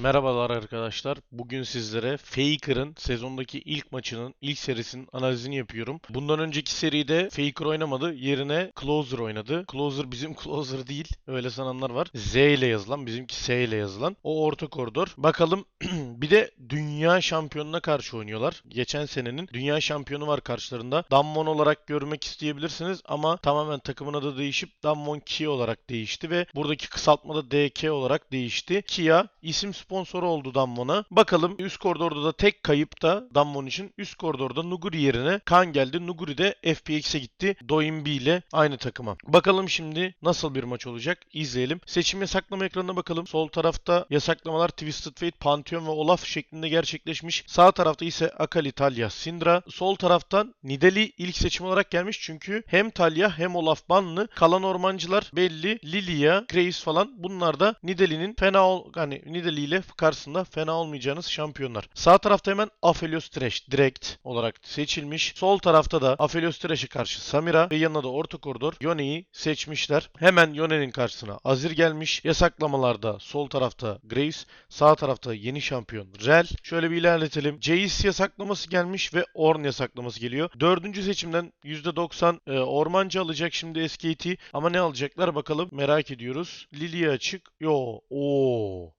Merhabalar arkadaşlar. Bugün sizlere Faker'ın sezondaki ilk maçının, ilk serisinin analizini yapıyorum. Bundan önceki seride Faker oynamadı. Yerine Closer oynadı. Closer bizim Closer değil. Öyle sananlar var. Z ile yazılan, bizimki S ile yazılan. O orta koridor. Bakalım bir de dünya şampiyonuna karşı oynuyorlar. Geçen senenin dünya şampiyonu var karşılarında. Dammon olarak görmek isteyebilirsiniz ama tamamen takımın adı değişip Dammon Kia olarak değişti ve buradaki kısaltmada DK olarak değişti. Kia isim sponsoru oldu Dammon'a. Bakalım üst koridorda da tek kayıp da Dammon için üst koridorda Nuguri yerine Kan geldi. Nuguri de FPX'e gitti. Doin B ile aynı takıma. Bakalım şimdi nasıl bir maç olacak? İzleyelim. Seçim yasaklama ekranına bakalım. Sol tarafta yasaklamalar Twisted Fate, Pantheon ve Olaf şeklinde gerçekleşmiş. Sağ tarafta ise Akali, Talia, Syndra. Sol taraftan Nidali ilk seçim olarak gelmiş çünkü hem Talia hem Olaf banlı. Kalan ormancılar belli. Lilia, Graves falan bunlar da Nidalee'nin fena ol hani Nidalee ile karşısında fena olmayacağınız şampiyonlar. Sağ tarafta hemen Aphelios Thresh direkt olarak seçilmiş. Sol tarafta da Aphelios Thresh'e karşı Samira ve yanına da orta koridor Yone'yi seçmişler. Hemen Yone'nin karşısına Azir gelmiş. Yasaklamalarda sol tarafta Graves, sağ tarafta yeni şampiyon Rel. Şöyle bir ilerletelim. Jace yasaklaması gelmiş ve Ornn yasaklaması geliyor. Dördüncü seçimden %90 e, ormancı alacak şimdi SKT ama ne alacaklar bakalım merak ediyoruz. Lilia açık. Yo. Oo.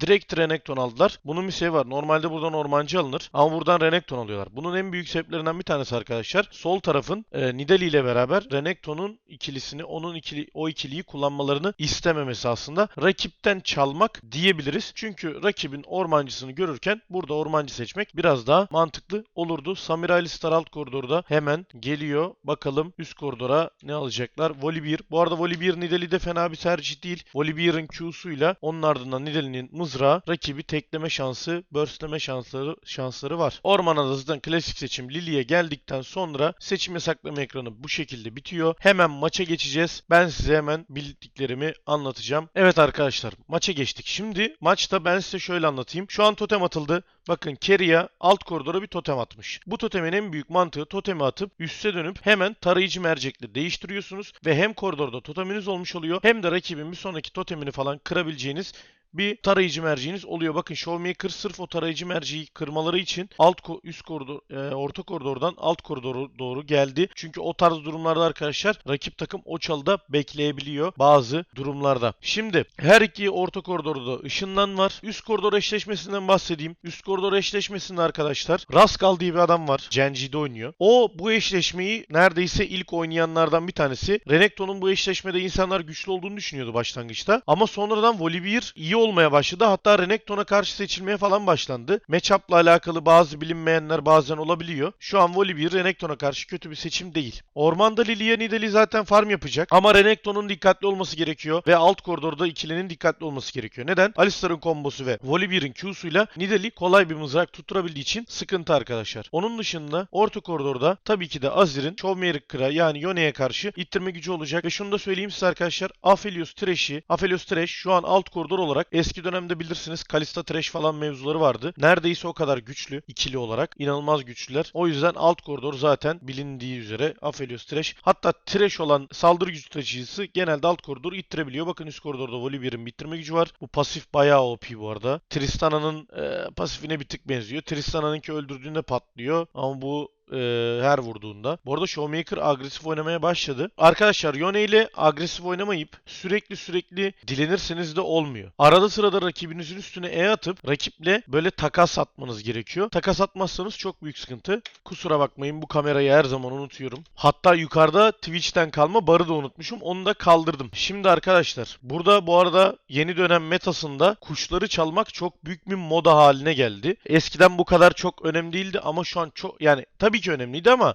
Direkt Renekton aldılar. Bunun bir sebebi var. Normalde buradan ormancı alınır ama buradan Renekton alıyorlar. Bunun en büyük sebeplerinden bir tanesi arkadaşlar. Sol tarafın e, Nidali ile beraber Renekton'un ikilisini, onun ikili, o ikiliyi kullanmalarını istememesi aslında. Rakipten çalmak diyebiliriz. Çünkü rakibin ormancısını görürken burada ormancı seçmek biraz daha mantıklı olurdu. Samira ile Star alt koridorda hemen geliyor. Bakalım üst koridora ne alacaklar? Volibear. Bu arada Volibear Nidali de fena bir tercih değil. Volibear'ın Q'suyla onun ardından Nidalee'nin mızrağı rakibi tekleme şansı, burst'leme şansları şansları var. Orman adasından klasik seçim Lily'e geldikten sonra seçim yasaklama ekranı bu şekilde bitiyor. Hemen maça geçeceğiz. Ben size hemen bildiklerimi anlatacağım. Evet arkadaşlar maça geçtik. Şimdi maçta ben size şöyle anlatayım. Şu an totem atıldı. Bakın Keria alt koridora bir totem atmış. Bu totemin en büyük mantığı totemi atıp üste dönüp hemen tarayıcı mercekle değiştiriyorsunuz ve hem koridorda toteminiz olmuş oluyor hem de rakibin bir sonraki totemini falan kırabileceğiniz bir tarayıcı merceğiniz oluyor. Bakın Showmaker sırf o tarayıcı merceği kırmaları için alt üst koridor e, orta koridordan alt koridora doğru geldi. Çünkü o tarz durumlarda arkadaşlar rakip takım o çalıda bekleyebiliyor bazı durumlarda. Şimdi her iki orta koridorda ışınlan var. Üst koridor eşleşmesinden bahsedeyim. Üst koridor eşleşmesinde arkadaşlar Raskal diye bir adam var. Genji'de oynuyor. O bu eşleşmeyi neredeyse ilk oynayanlardan bir tanesi. Renekton'un bu eşleşmede insanlar güçlü olduğunu düşünüyordu başlangıçta. Ama sonradan Volibear iyi olmaya başladı. Hatta Renekton'a karşı seçilmeye falan başlandı. Matchup'la alakalı bazı bilinmeyenler bazen olabiliyor. Şu an Volibear Renekton'a karşı kötü bir seçim değil. Ormanda Lilia Nidalee zaten farm yapacak. Ama Renekton'un dikkatli olması gerekiyor. Ve alt koridorda ikilinin dikkatli olması gerekiyor. Neden? Alistar'ın kombosu ve Volibear'ın Q'suyla Nidalee kolay bir mızrak tutturabildiği için sıkıntı arkadaşlar. Onun dışında orta koridorda tabii ki de Azir'in Showmaker'a yani Yone'ye karşı ittirme gücü olacak. Ve şunu da söyleyeyim size arkadaşlar. Aphelios Thresh'i, Aphelios Thresh şu an alt koridor olarak eski dönemde bilirsiniz Kalista Thresh falan mevzuları vardı. Neredeyse o kadar güçlü ikili olarak. inanılmaz güçlüler. O yüzden alt koridor zaten bilindiği üzere Aphelios Thresh. Hatta Thresh olan saldırı gücü taşıyıcısı genelde alt koridoru ittirebiliyor. Bakın üst koridorda Volibear'ın bitirme gücü var. Bu pasif bayağı OP bu arada. Tristana'nın e, pasifine bir tık benziyor. Tristana'nınki öldürdüğünde patlıyor. Ama bu e, her vurduğunda. Bu arada Showmaker agresif oynamaya başladı. Arkadaşlar Yone ile agresif oynamayıp sürekli sürekli dilenirseniz de olmuyor. Arada sırada rakibinizin üstüne E atıp rakiple böyle takas atmanız gerekiyor. Takas atmazsanız çok büyük sıkıntı. Kusura bakmayın bu kamerayı her zaman unutuyorum. Hatta yukarıda Twitch'ten kalma barı da unutmuşum. Onu da kaldırdım. Şimdi arkadaşlar burada bu arada yeni dönem metasında kuşları çalmak çok büyük bir moda haline geldi. Eskiden bu kadar çok önemli değildi ama şu an çok yani tabii ki önemliydi ama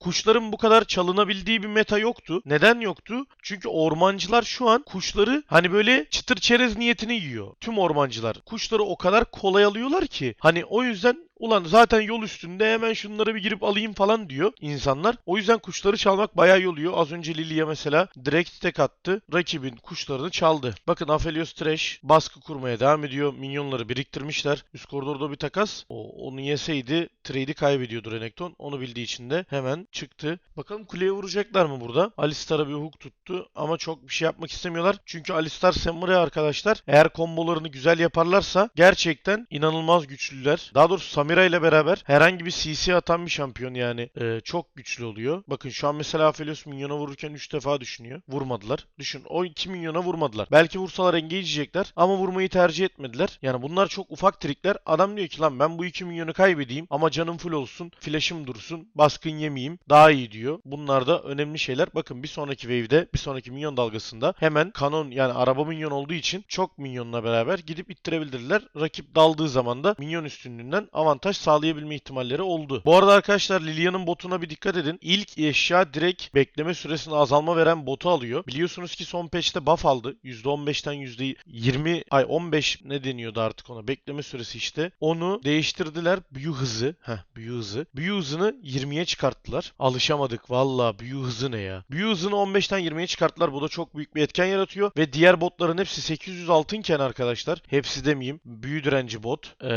kuşların bu kadar çalınabildiği bir meta yoktu. Neden yoktu? Çünkü ormancılar şu an kuşları hani böyle çıtır çerez niyetini yiyor. Tüm ormancılar. Kuşları o kadar kolay alıyorlar ki hani o yüzden Ulan zaten yol üstünde hemen şunları bir girip alayım falan diyor insanlar. O yüzden kuşları çalmak bayağı iyi oluyor. Az önce Lilia mesela direkt tek attı. Rakibin kuşlarını çaldı. Bakın Aphelios Trash baskı kurmaya devam ediyor. Minyonları biriktirmişler. Üst koridorda bir takas. O, onu yeseydi trade'i kaybediyordu Renekton. Onu bildiği için de hemen çıktı. Bakalım kuleye vuracaklar mı burada? Alistar'a bir hook tuttu ama çok bir şey yapmak istemiyorlar. Çünkü Alistar Samurai arkadaşlar eğer kombolarını güzel yaparlarsa gerçekten inanılmaz güçlüler. Daha doğrusu Samira ile beraber herhangi bir CC atan bir şampiyon yani Ee, çok güçlü oluyor. Bakın şu an mesela Aphelios minyona vururken 3 defa düşünüyor. Vurmadılar. Düşün o 2 minyona vurmadılar. Belki vursalar engage yiyecekler ama vurmayı tercih etmediler. Yani bunlar çok ufak trikler. Adam diyor ki lan ben bu 2 minyonu kaybedeyim ama canım full olsun. Flash'ım dursun. Baskın yemeyeyim. Daha iyi diyor. Bunlar da önemli şeyler. Bakın bir sonraki wave'de bir sonraki minyon dalgasında hemen kanon yani araba minyon olduğu için çok minyonla beraber gidip ittirebilirler. Rakip daldığı zaman da minyon üstünlüğünden avantaj sağlayabilme ihtimalleri oldu. Bu arada arkadaşlar Lilia'nın botuna bir dikkat edin. İlk eşya direkt bekleme süresine azalma veren botu alıyor. Biliyorsunuz ki son patch'te buff aldı. %15'ten %20 ay 15 ne deniyordu artık ona? Bekleme süresi işte. Onu değiştirdiler. Büyü hızı. Heh büyü hızı. Büyü hızını 20'ye çıkarttılar. Alışamadık valla. Büyü hızı ne ya? Büyü hızını 15'ten 20'ye çıkarttılar. Bu da çok büyük bir etken yaratıyor. Ve diğer botların hepsi 800 altınken arkadaşlar. Hepsi demeyeyim. Büyü direnci bot. Ee,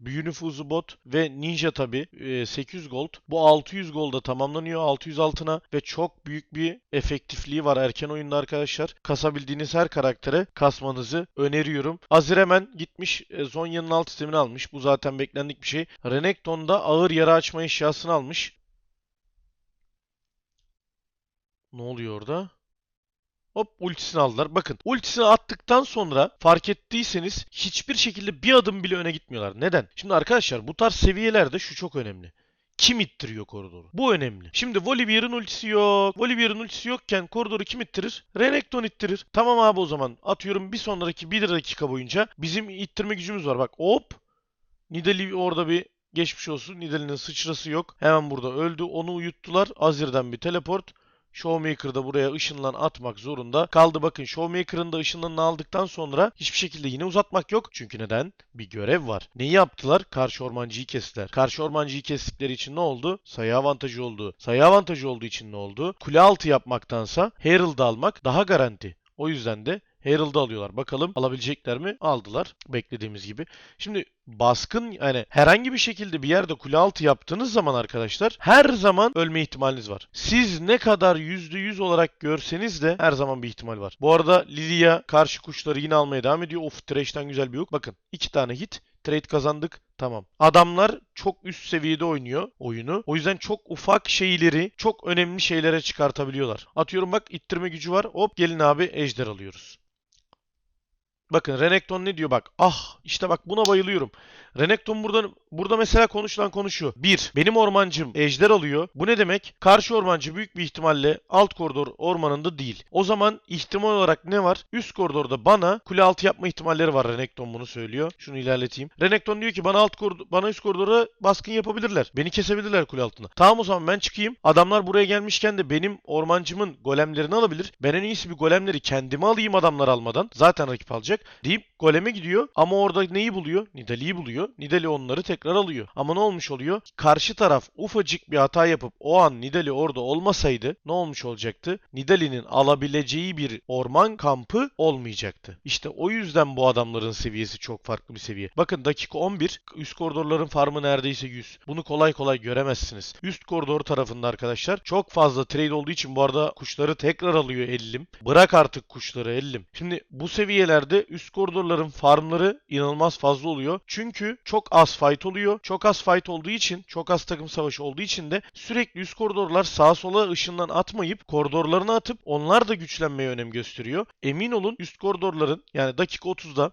büyü nüfuzu bot. Ve ninja tabi. 800 gold. Bu 600 golda tamamlanıyor. 600 altına. Ve çok büyük bir efektifliği var erken oyunda arkadaşlar. Kasabildiğiniz her karaktere kasmanızı öneriyorum. Azir hemen gitmiş e, Zonya'nın alt sistemini almış. Bu zaten beklendik bir şey. Renekton da ağır yara açma eşyasını almış. Ne oluyor orada? Hop ultisini aldılar. Bakın ultisini attıktan sonra fark ettiyseniz hiçbir şekilde bir adım bile öne gitmiyorlar. Neden? Şimdi arkadaşlar bu tarz seviyelerde şu çok önemli. Kim ittiriyor koridoru? Bu önemli. Şimdi Volibear'ın ultisi yok. Volibear'ın ultisi yokken koridoru kim ittirir? Renekton ittirir. Tamam abi o zaman atıyorum bir sonraki 1 dakika boyunca bizim ittirme gücümüz var. Bak hop. Nidali orada bir geçmiş olsun. Nidalee'nin sıçrası yok. Hemen burada öldü. Onu uyuttular. Azir'den bir teleport. Showmaker da buraya ışınlan atmak zorunda kaldı. Bakın Showmaker'ın da ışınlanını aldıktan sonra hiçbir şekilde yine uzatmak yok. Çünkü neden? Bir görev var. Neyi yaptılar? Karşı ormancıyı kestiler. Karşı ormancıyı kestikleri için ne oldu? Sayı avantajı oldu. Sayı avantajı olduğu için ne oldu? Kule altı yapmaktansa Herald'ı almak daha garanti. O yüzden de Herald'ı alıyorlar. Bakalım alabilecekler mi? Aldılar. Beklediğimiz gibi. Şimdi baskın yani herhangi bir şekilde bir yerde kule altı yaptığınız zaman arkadaşlar her zaman ölme ihtimaliniz var. Siz ne kadar %100 olarak görseniz de her zaman bir ihtimal var. Bu arada Lilia karşı kuşları yine almaya devam ediyor. Of Thresh'ten güzel bir hook. Bakın iki tane hit. Trade kazandık. Tamam. Adamlar çok üst seviyede oynuyor oyunu. O yüzden çok ufak şeyleri çok önemli şeylere çıkartabiliyorlar. Atıyorum bak ittirme gücü var. Hop gelin abi ejder alıyoruz. Bakın Renekton ne diyor bak. Ah işte bak buna bayılıyorum. Renekton burada burada mesela konuşulan konuşuyor. Bir, benim ormancım ejder alıyor. Bu ne demek? Karşı ormancı büyük bir ihtimalle alt koridor ormanında değil. O zaman ihtimal olarak ne var? Üst koridorda bana kule altı yapma ihtimalleri var. Renekton bunu söylüyor. Şunu ilerleteyim. Renekton diyor ki bana alt koridor, bana üst koridora baskın yapabilirler. Beni kesebilirler kule altında. Tamam o zaman ben çıkayım. Adamlar buraya gelmişken de benim ormancımın golemlerini alabilir. Ben en iyisi bir golemleri kendime alayım adamlar almadan. Zaten rakip alacak. Deyip goleme gidiyor. Ama orada neyi buluyor? Nidalee'yi buluyor. Nidalee onları tekrar alıyor. Ama ne olmuş oluyor? Karşı taraf ufacık bir hata yapıp o an Nidalee orada olmasaydı ne olmuş olacaktı? Nidalee'nin alabileceği bir orman kampı olmayacaktı. İşte o yüzden bu adamların seviyesi çok farklı bir seviye. Bakın dakika 11 üst koridorların farmı neredeyse 100. Bunu kolay kolay göremezsiniz. Üst koridor tarafında arkadaşlar çok fazla trade olduğu için bu arada kuşları tekrar alıyor Ellim. Bırak artık kuşları Ellim. Şimdi bu seviyelerde üst koridorların farmları inanılmaz fazla oluyor. Çünkü çok az fight oluyor. Çok az fight olduğu için, çok az takım savaşı olduğu için de sürekli üst koridorlar sağa sola ışından atmayıp koridorlarına atıp onlar da güçlenmeye önem gösteriyor. Emin olun üst koridorların yani dakika 30'da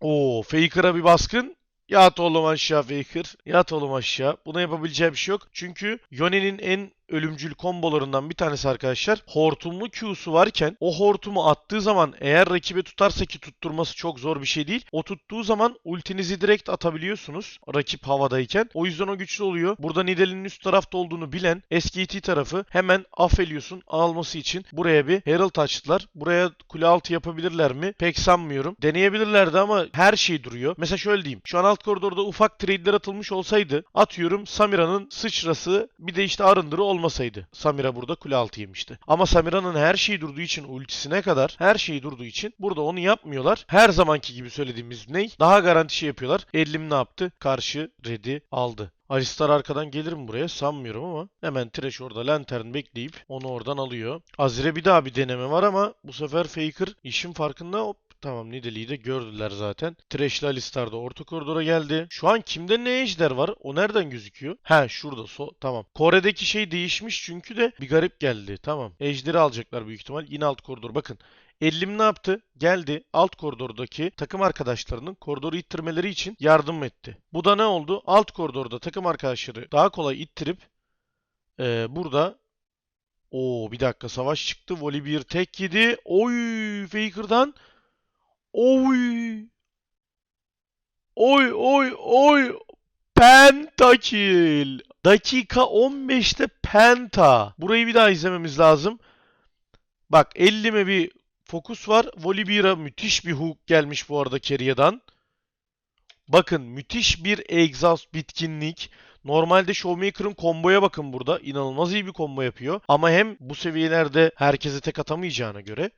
o Faker'a bir baskın Yat oğlum aşağı Faker. Yat oğlum aşağı. Buna yapabileceği bir şey yok. Çünkü Yone'nin en ölümcül kombolarından bir tanesi arkadaşlar. Hortumlu Q'su varken o hortumu attığı zaman eğer rakibe tutarsa ki tutturması çok zor bir şey değil. O tuttuğu zaman ultinizi direkt atabiliyorsunuz rakip havadayken. O yüzden o güçlü oluyor. Burada Nidalee'nin üst tarafta olduğunu bilen SKT tarafı hemen Aphelios'un alması için buraya bir Herald açtılar. Buraya kule altı yapabilirler mi? Pek sanmıyorum. Deneyebilirlerdi ama her şey duruyor. Mesela şöyle diyeyim. Şu an alt koridorda ufak trade'ler atılmış olsaydı atıyorum Samira'nın sıçrası bir de işte arındırı olmasaydı. Samira burada kule altı yemişti. Ama Samira'nın her şeyi durduğu için ultisine kadar her şeyi durduğu için burada onu yapmıyorlar. Her zamanki gibi söylediğimiz ney? Daha garanti şey yapıyorlar. Ellim ne yaptı? Karşı Red'i aldı. Alistar arkadan gelir mi buraya? Sanmıyorum ama hemen Thresh orada lantern bekleyip onu oradan alıyor. Azir'e bir daha bir deneme var ama bu sefer Faker işin farkında hop Tamam Nidalee'yi de gördüler zaten. Thresh'le Alistar da orta koridora geldi. Şu an kimde ne ejder var? O nereden gözüküyor? He şurada. So tamam. Kore'deki şey değişmiş çünkü de bir garip geldi. Tamam. Ejderi alacaklar büyük ihtimal. Yine alt koridor. Bakın. Ellim ne yaptı? Geldi alt koridordaki takım arkadaşlarının koridoru ittirmeleri için yardım etti. Bu da ne oldu? Alt koridorda takım arkadaşları daha kolay ittirip eee, burada o bir dakika savaş çıktı. Voli bir tek yedi. Oy Faker'dan. Oy. Oy oy oy. Pentakill. Dakika 15'te penta. Burayı bir daha izlememiz lazım. Bak 50'me bir fokus var. Volibear'a müthiş bir hook gelmiş bu arada Kerya'dan. Bakın müthiş bir exhaust bitkinlik. Normalde Showmaker'ın komboya bakın burada. İnanılmaz iyi bir combo yapıyor. Ama hem bu seviyelerde herkese tek atamayacağına göre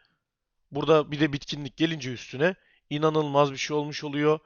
burada bir de bitkinlik gelince üstüne inanılmaz bir şey olmuş oluyor.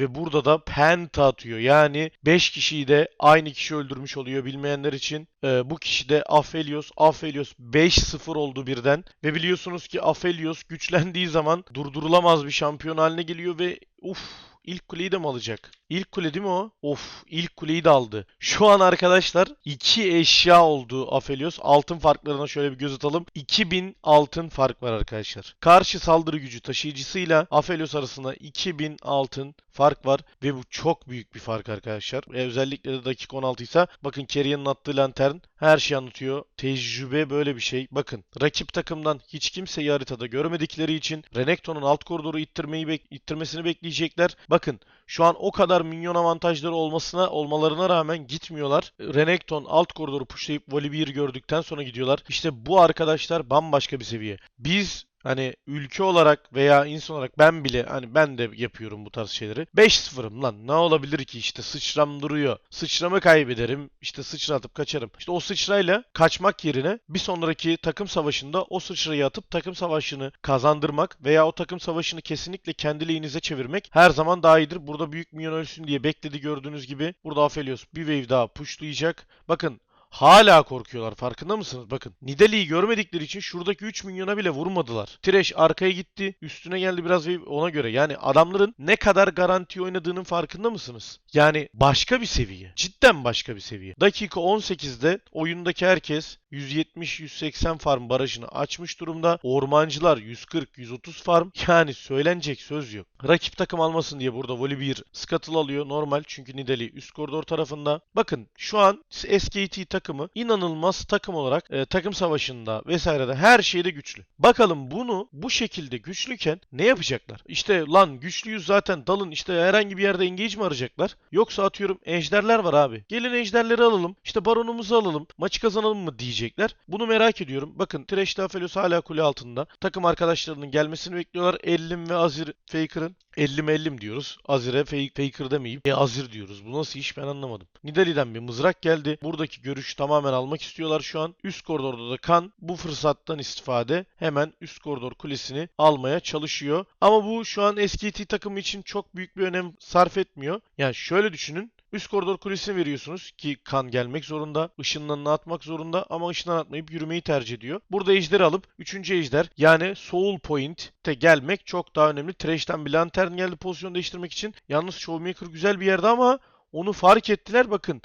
Ve burada da penta atıyor. Yani 5 kişiyi de aynı kişi öldürmüş oluyor bilmeyenler için. Ee, bu kişi de Aphelios. Aphelios 5-0 oldu birden. Ve biliyorsunuz ki Aphelios güçlendiği zaman durdurulamaz bir şampiyon haline geliyor ve uf İlk kuleyi de mi alacak? İlk kule değil mi o? Of ilk kuleyi de aldı. Şu an arkadaşlar iki eşya oldu Aphelios. Altın farklarına şöyle bir göz atalım. 2000 altın fark var arkadaşlar. Karşı saldırı gücü taşıyıcısıyla Aphelios arasında 2000 altın fark var. Ve bu çok büyük bir fark arkadaşlar. E, özellikle de dakika 16 ise bakın Kerya'nın attığı lantern her şeyi anlatıyor. Tecrübe böyle bir şey. Bakın rakip takımdan hiç kimseyi haritada görmedikleri için Renekton'un alt koridoru ittirmeyi bek ittirmesini bekleyecekler. Bakın şu an o kadar minyon avantajları olmasına olmalarına rağmen gitmiyorlar. Renekton alt koridoru pushlayıp Volibear gördükten sonra gidiyorlar. İşte bu arkadaşlar bambaşka bir seviye. Biz Hani ülke olarak veya insan olarak ben bile hani ben de yapıyorum bu tarz şeyleri. 5-0'ım lan ne olabilir ki işte sıçram duruyor. Sıçramı kaybederim işte sıçratıp kaçarım. İşte o sıçrayla kaçmak yerine bir sonraki takım savaşında o sıçrayı atıp takım savaşını kazandırmak veya o takım savaşını kesinlikle kendi çevirmek her zaman daha iyidir. Burada büyük minyon ölsün diye bekledi gördüğünüz gibi. Burada Aphelios bir wave daha pushlayacak. Bakın Hala korkuyorlar farkında mısınız? Bakın Nidalee'yi görmedikleri için şuradaki 3 milyona bile vurmadılar. Thresh arkaya gitti. Üstüne geldi biraz ve ona göre. Yani adamların ne kadar garanti oynadığının farkında mısınız? Yani başka bir seviye. Cidden başka bir seviye. Dakika 18'de oyundaki herkes 170-180 farm barajını açmış durumda. Ormancılar 140-130 farm. Yani söylenecek söz yok. Rakip takım almasın diye burada Volibear Scuttle alıyor. Normal çünkü Nidalee üst koridor tarafında. Bakın şu an SKT takımı inanılmaz takım olarak e, takım savaşında vesairede her şeyde güçlü. Bakalım bunu bu şekilde güçlüken ne yapacaklar? İşte lan güçlüyüz zaten dalın işte herhangi bir yerde engage mi arayacaklar? Yoksa atıyorum ejderler var abi. Gelin ejderleri alalım. İşte baronumuzu alalım. Maçı kazanalım mı diyecekler. Bunu merak ediyorum. Bakın Thresh Aphelios hala kule altında. Takım arkadaşlarının gelmesini bekliyorlar. Ellim ve Azir Faker'ın. Ellim ellim diyoruz. Azir'e Faker demeyip e, Azir diyoruz. Bu nasıl iş ben anlamadım. Nidalee'den bir mızrak geldi. Buradaki görüş tamamen almak istiyorlar şu an. Üst koridorda da kan bu fırsattan istifade hemen üst koridor kulesini almaya çalışıyor. Ama bu şu an SKT takımı için çok büyük bir önem sarf etmiyor. Yani şöyle düşünün. Üst koridor kulesini veriyorsunuz ki kan gelmek zorunda. Işınlarını atmak zorunda ama ışından atmayıp yürümeyi tercih ediyor. Burada ejderi alıp 3. ejder yani Soul Point'te gelmek çok daha önemli. Trash'ten bir lantern geldi pozisyon değiştirmek için. Yalnız Showmaker güzel bir yerde ama onu fark ettiler. Bakın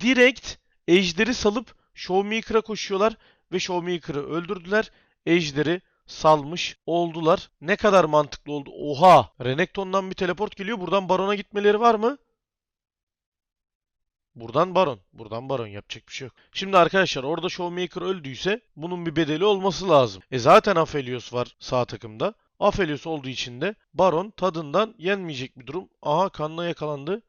direkt ejderi salıp Showmaker'a koşuyorlar ve Showmaker'ı öldürdüler. Ejderi salmış oldular. Ne kadar mantıklı oldu. Oha! Renekton'dan bir teleport geliyor. Buradan Baron'a gitmeleri var mı? Buradan Baron. Buradan Baron yapacak bir şey yok. Şimdi arkadaşlar orada Showmaker öldüyse bunun bir bedeli olması lazım. E zaten Aphelios var sağ takımda. Aphelios olduğu için de Baron tadından yenmeyecek bir durum. Aha kanla yakalandı.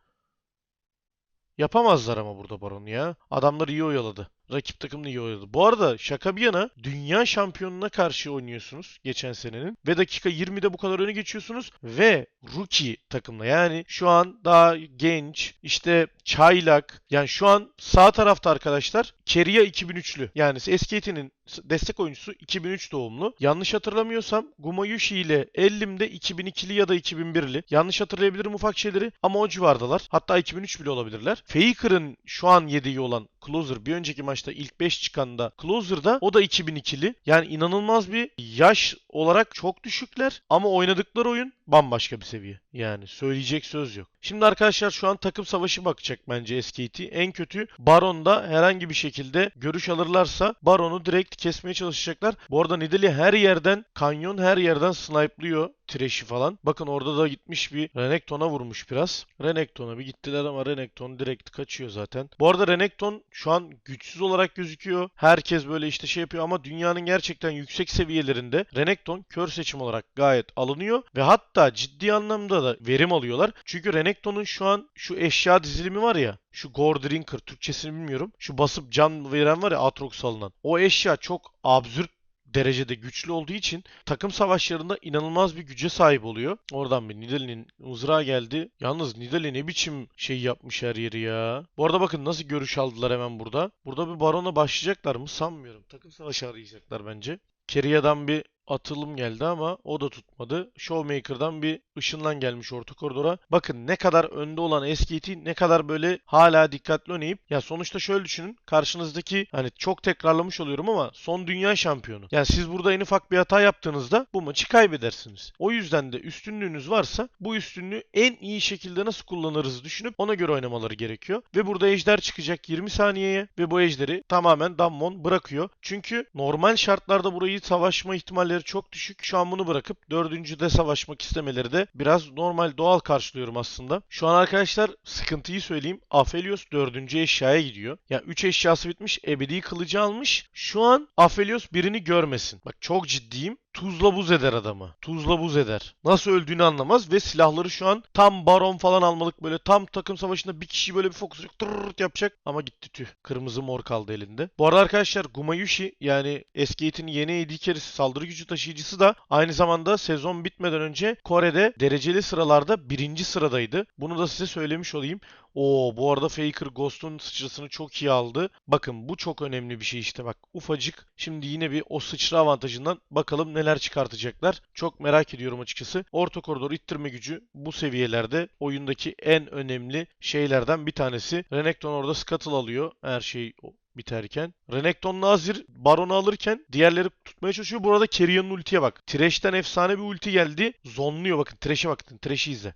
Yapamazlar ama burada Baron ya. Adamlar iyi oyaladı. Rakip takım da iyi oyaladı. Bu arada şaka bir yana dünya şampiyonuna karşı oynuyorsunuz geçen senenin. Ve dakika 20'de bu kadar öne geçiyorsunuz. Ve rookie takımla yani şu an daha genç işte çaylak yani şu an sağ tarafta arkadaşlar Keria 2003'lü yani SKT'nin destek oyuncusu 2003 doğumlu. Yanlış hatırlamıyorsam Gumayushi ile Ellim'de 2002'li ya da 2001'li. Yanlış hatırlayabilirim ufak şeyleri ama o civardalar. Hatta 2003 bile olabilirler. Faker'ın şu an yediği olan Closer bir önceki maçta ilk 5 çıkanda Closer'da o da 2002'li. Yani inanılmaz bir yaş olarak çok düşükler ama oynadıkları oyun bambaşka bir seviye. Yani söyleyecek söz yok. Şimdi arkadaşlar şu an takım savaşı bakacak bence SKT. En kötü Baron'da herhangi bir şekilde görüş alırlarsa Baron'u direkt kesmeye çalışacaklar. Bu arada Nidalee her yerden, kanyon her yerden snipe'lıyor. Trash'i falan. Bakın orada da gitmiş bir Renekton'a vurmuş biraz. Renekton'a bir gittiler ama Renekton direkt kaçıyor zaten. Bu arada Renekton şu an güçsüz olarak gözüküyor. Herkes böyle işte şey yapıyor ama dünyanın gerçekten yüksek seviyelerinde Renekton kör seçim olarak gayet alınıyor ve hatta ciddi anlamda da verim alıyorlar. Çünkü Renekton'un şu an şu eşya dizilimi var ya şu Gore Drinker Türkçesini bilmiyorum. Şu basıp can veren var ya Aatrox alınan. O eşya çok absürt derecede güçlü olduğu için takım savaşlarında inanılmaz bir güce sahip oluyor. Oradan bir Nidalee'nin mızrağı geldi. Yalnız Nidalee ne biçim şey yapmış her yeri ya. Bu arada bakın nasıl görüş aldılar hemen burada. Burada bir barona başlayacaklar mı sanmıyorum. Takım savaşı arayacaklar bence. Keria'dan bir atılım geldi ama o da tutmadı. Showmaker'dan bir ışınlan gelmiş orta koridora. Bakın ne kadar önde olan SKT ne kadar böyle hala dikkatli oynayıp ya sonuçta şöyle düşünün. Karşınızdaki hani çok tekrarlamış oluyorum ama son dünya şampiyonu. Yani siz burada en ufak bir hata yaptığınızda bu maçı kaybedersiniz. O yüzden de üstünlüğünüz varsa bu üstünlüğü en iyi şekilde nasıl kullanırız düşünüp ona göre oynamaları gerekiyor. Ve burada ejder çıkacak 20 saniyeye ve bu ejderi tamamen Dammon bırakıyor. Çünkü normal şartlarda burayı savaşma ihtimalleri çok düşük. Şu an bunu bırakıp dördüncüde savaşmak istemeleri de biraz normal doğal karşılıyorum aslında. Şu an arkadaşlar sıkıntıyı söyleyeyim. Aphelios dördüncü eşyaya gidiyor. Ya yani 3 eşyası bitmiş. Ebedi kılıcı almış. Şu an Aphelios birini görmesin. Bak çok ciddiyim. Tuzla buz eder adamı. Tuzla buz eder. Nasıl öldüğünü anlamaz ve silahları şu an tam baron falan almalık böyle tam takım savaşında bir kişi böyle bir fokus tırırt yapacak ama gitti tüh. Kırmızı mor kaldı elinde. Bu arada arkadaşlar Gumayushi yani Eskate'in yeni AD carry'si saldırı gücü taşıyıcısı da aynı zamanda sezon bitmeden önce Kore'de dereceli sıralarda birinci sıradaydı. Bunu da size söylemiş olayım. Oo bu arada Faker Ghost'un sıçrasını çok iyi aldı. Bakın bu çok önemli bir şey işte bak ufacık. Şimdi yine bir o sıçra avantajından bakalım neler çıkartacaklar. Çok merak ediyorum açıkçası. Orta koridor ittirme gücü bu seviyelerde oyundaki en önemli şeylerden bir tanesi. Renekton orada scuttle alıyor her şey biterken. Renekton Nazir Baron'u alırken diğerleri tutmaya çalışıyor. Burada Kerion'un ultiye bak. Thresh'ten efsane bir ulti geldi. Zonluyor bakın. Thresh'e bakın. Thresh'i izle.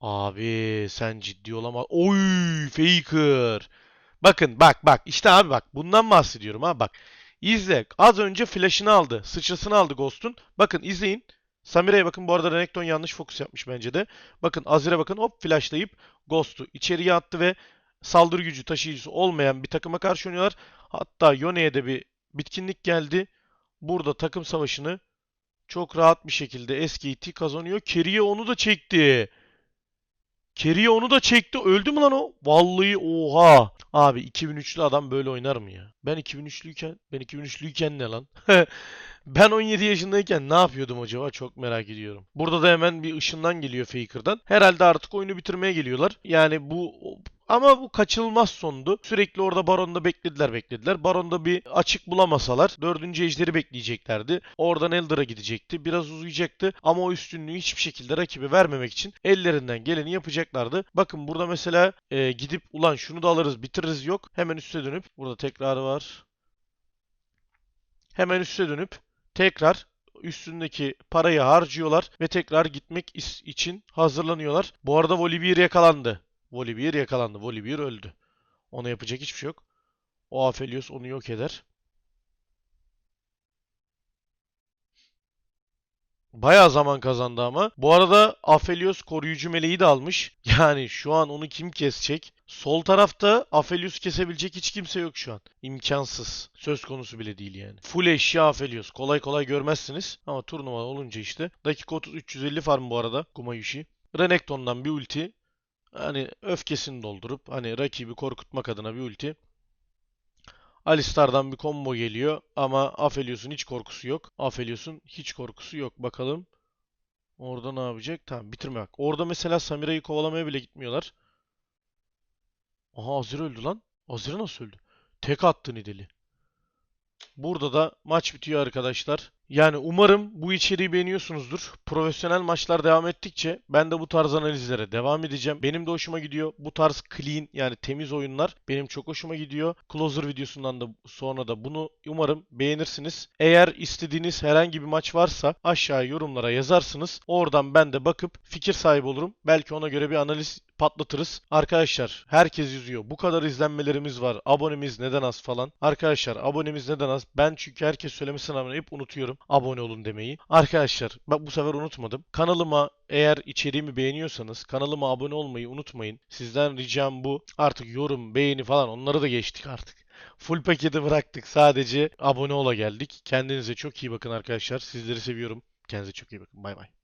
Abi sen ciddi olamaz. Oy Faker. Bakın bak bak işte abi bak bundan bahsediyorum ha bak. İzle. Az önce flash'ını aldı. Sıçrasını aldı Ghost'un. Bakın izleyin. Samire'ye bakın bu arada Renekton yanlış fokus yapmış bence de. Bakın Azir'e bakın hop flashlayıp Ghost'u içeriye attı ve saldırı gücü taşıyıcısı olmayan bir takıma karşı oynuyorlar. Hatta Yone'ye de bir bitkinlik geldi. Burada takım savaşını çok rahat bir şekilde SKT kazanıyor. Keria onu da çekti. Keria onu da çekti. Öldü mü lan o? Vallahi oha. Abi 2003'lü adam böyle oynar mı ya? Ben 2003'lüyken, ben 2003'lüyken ne lan? ben 17 yaşındayken ne yapıyordum acaba? Çok merak ediyorum. Burada da hemen bir ışından geliyor Faker'dan. Herhalde artık oyunu bitirmeye geliyorlar. Yani bu ama bu kaçılmaz sondu. Sürekli orada Baron'da beklediler beklediler. Baron'da bir açık bulamasalar dördüncü ejderi bekleyeceklerdi. Oradan Elder'a gidecekti. Biraz uzayacaktı ama o üstünlüğü hiçbir şekilde rakibe vermemek için ellerinden geleni yapacaklardı. Bakın burada mesela e, gidip ulan şunu da alırız bitiririz yok. Hemen üste dönüp burada tekrarı var. Hemen üste dönüp tekrar üstündeki parayı harcıyorlar ve tekrar gitmek için hazırlanıyorlar. Bu arada Volibear yakalandı. Volibear yakalandı. Volibear öldü. Ona yapacak hiçbir şey yok. O Aphelios onu yok eder. Bayağı zaman kazandı ama. Bu arada Aphelios koruyucu meleği de almış. Yani şu an onu kim kesecek? Sol tarafta Aphelios kesebilecek hiç kimse yok şu an. İmkansız. Söz konusu bile değil yani. Full eşya Aphelios. Kolay kolay görmezsiniz. Ama turnuva olunca işte. Dakika 30 350 farm bu arada Gumayushi. Renekton'dan bir ulti. Hani öfkesini doldurup hani rakibi korkutmak adına bir ulti. Alistar'dan bir combo geliyor ama Aphelios'un hiç korkusu yok. Aphelios'un hiç korkusu yok. Bakalım orada ne yapacak? Tamam bitirme bak. Orada mesela Samira'yı kovalamaya bile gitmiyorlar. Aha Azir öldü lan. Azir nasıl öldü? Tek attı Nidali. Burada da maç bitiyor arkadaşlar. Yani umarım bu içeriği beğeniyorsunuzdur. Profesyonel maçlar devam ettikçe ben de bu tarz analizlere devam edeceğim. Benim de hoşuma gidiyor. Bu tarz clean yani temiz oyunlar benim çok hoşuma gidiyor. Closer videosundan da sonra da bunu umarım beğenirsiniz. Eğer istediğiniz herhangi bir maç varsa aşağıya yorumlara yazarsınız. Oradan ben de bakıp fikir sahibi olurum. Belki ona göre bir analiz patlatırız. Arkadaşlar herkes yüzüyor. Bu kadar izlenmelerimiz var. Abonemiz neden az falan. Arkadaşlar abonemiz neden az? Ben çünkü herkes söylemesine rağmen hep unutuyorum. Abone olun demeyi. Arkadaşlar bak bu sefer unutmadım. Kanalıma eğer içeriğimi beğeniyorsanız kanalıma abone olmayı unutmayın. Sizden ricam bu. Artık yorum, beğeni falan onları da geçtik artık. Full paketi bıraktık. Sadece abone ola geldik. Kendinize çok iyi bakın arkadaşlar. Sizleri seviyorum. Kendinize çok iyi bakın. Bay bay.